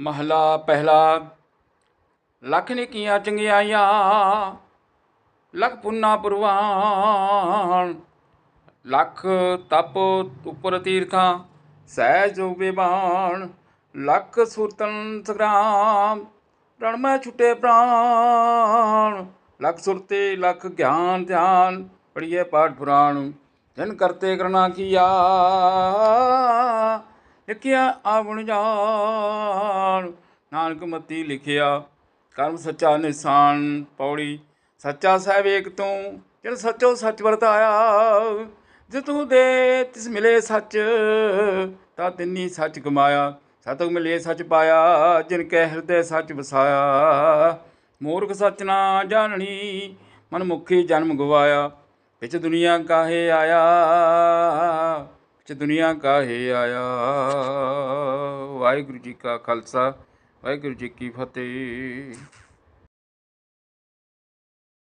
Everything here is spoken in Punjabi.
ਮਹਲਾ ਪਹਿਲਾ, ਲੱਖ ਨਿਕੀਆਂ ਚੰਗਿਆਈਆਂ ਲੱਖ ਪੁੰਨਾ ਪੁਰਵਾਨ ਲੱਖ ਤਪ ਉਪਰ ਤੀਰਥਾਂ, ਸਹਿਜ ਜੋ ਬਿਬਾਨ ਲੱਖ ਸੁਰਤਨ ਸੰਗਰਾਮ, ਰਣ ਮੈਂ ਛੁੱਟੇ ਪ੍ਰਾਣ। ਲੱਖ ਸੁਰਤੇ, ਲੱਖ ਗਿਆਨ ਧਿਆਨ ਪੜੀਏ ਪਾਠ ਪੁਰਾਣ। ਜਨ ਕਰਤੇ ਕਰਨਾ ਕੀਆ ਲਿਖਿਆ, ਆਵਣ ਜਾਣ। ਨਾਨਕ ਮਤੀ ਲਿਖਿਆ, ਕਰਮ ਸੱਚਾ ਨਿਸ਼ਾਨ ਪੌੜੀ। ਸੱਚਾ ਸਾਹਿਬ ਏਕ ਤੂੰ, ਜਿਨ ਸੱਚੋ ਸੱਚ ਵਰਤਾਇਆ ਜੇ ਤੂੰ ਦੇ, ਤਿਸ ਮਿਲੇ ਸੱਚ, ਤਾਂ ਤਿੰਨੀ ਸੱਚ ਕਮਾਇਆ। ਸਤਿ ਮਿਲੇ ਸੱਚ ਪਾਇਆ, ਜਿਨ ਕੈ ਹਿਰਦੇ ਸੱਚ ਵਸਾਇਆ। ਮੂਰਖ ਸੱਚ ਨਾ ਜਾਣਣੀ ਮਨ ਮੁਖੀ ਜਨਮ ਗਵਾਇਆ। ਵਿੱਚ ਦੁਨੀਆ ਕਾਹੇ ਆਇਆ? ਵਿੱਚ ਦੁਨੀਆ ਕਾਹੇ ਆਇਆ। ਵਾਹਿਗੁਰੂ ਜੀ ਕਾ ਖਾਲਸਾ ਵਾਹਿਗੁਰੂ ਜੀ ਕੀ ਫਤਿਹ।